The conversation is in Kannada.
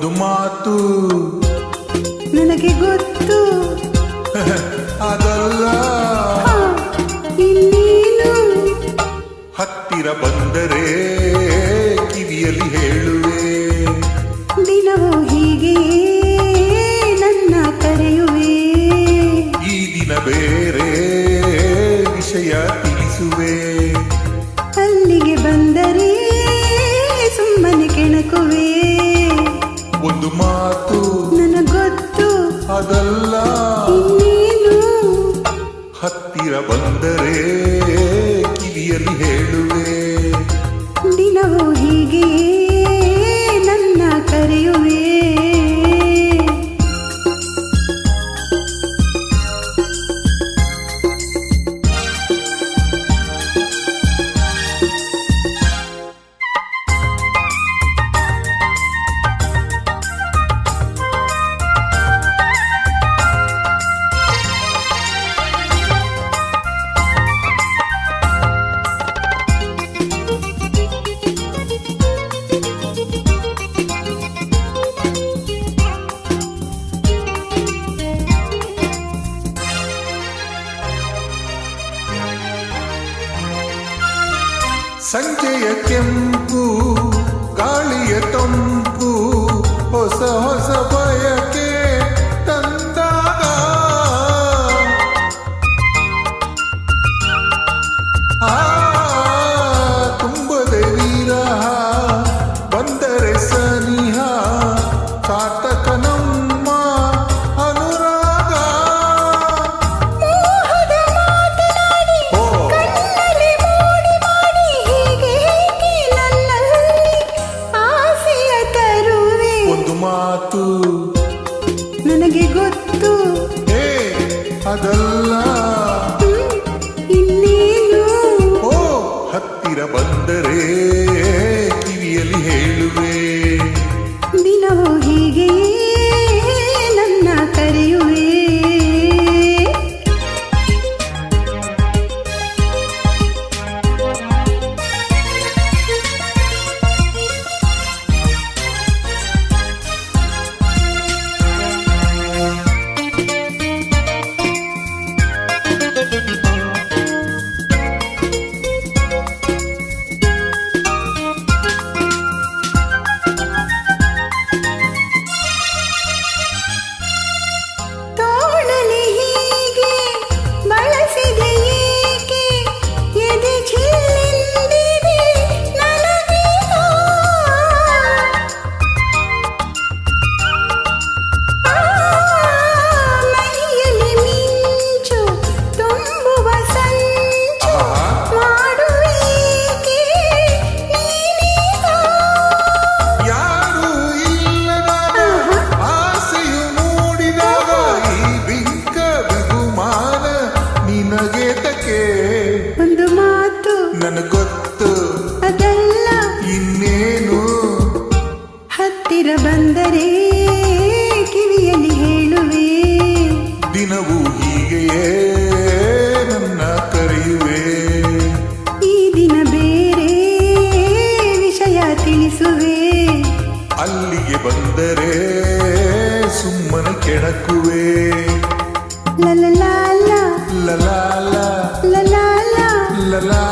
ಮಾತು. ನನಗೆ ಗೊತ್ತು. ಅದಲ್ಲ. ಹತ್ತಿರ ಬಂದರೆ ಕಿವಿಯಲ್ಲಿ ಹೇಳುವೆ. ದಿನವೂ ಹೀಗೆ ನನ್ನ ಕರೆಯುವೆ. ಈ ದಿನ ಬೇರೆ ವಿಷಯ ಹತ್ತಿರ ಬಂದರೆ ಸಂಜೆಯ ಕೆಂಪು ಗಾಳಿಯ ತಂಪು ಹೊಸ ಹೊಸ ಬಯಕೆ ತಂದಾಗ. ಆ ತುಂಬದೆ ವಿರಹ ಬಂದರೆ ಸನಿಹ ಮಾತು? ನನಗೆ ಗೊತ್ತು. ಏ ಅದಲ್ಲ. ಇನ್ನೇನು? ಓ ಹತ್ತಿರ ಬಂದರೆ ಅಲ್ಲಿಗೆ ಬಂದರೆ ಸುಮ್ಮನೆ ಕೆಣಕುವೆ. ಲಲಲಾಲ ಲಲಾಲ ಲಲಾ ಲಲಾ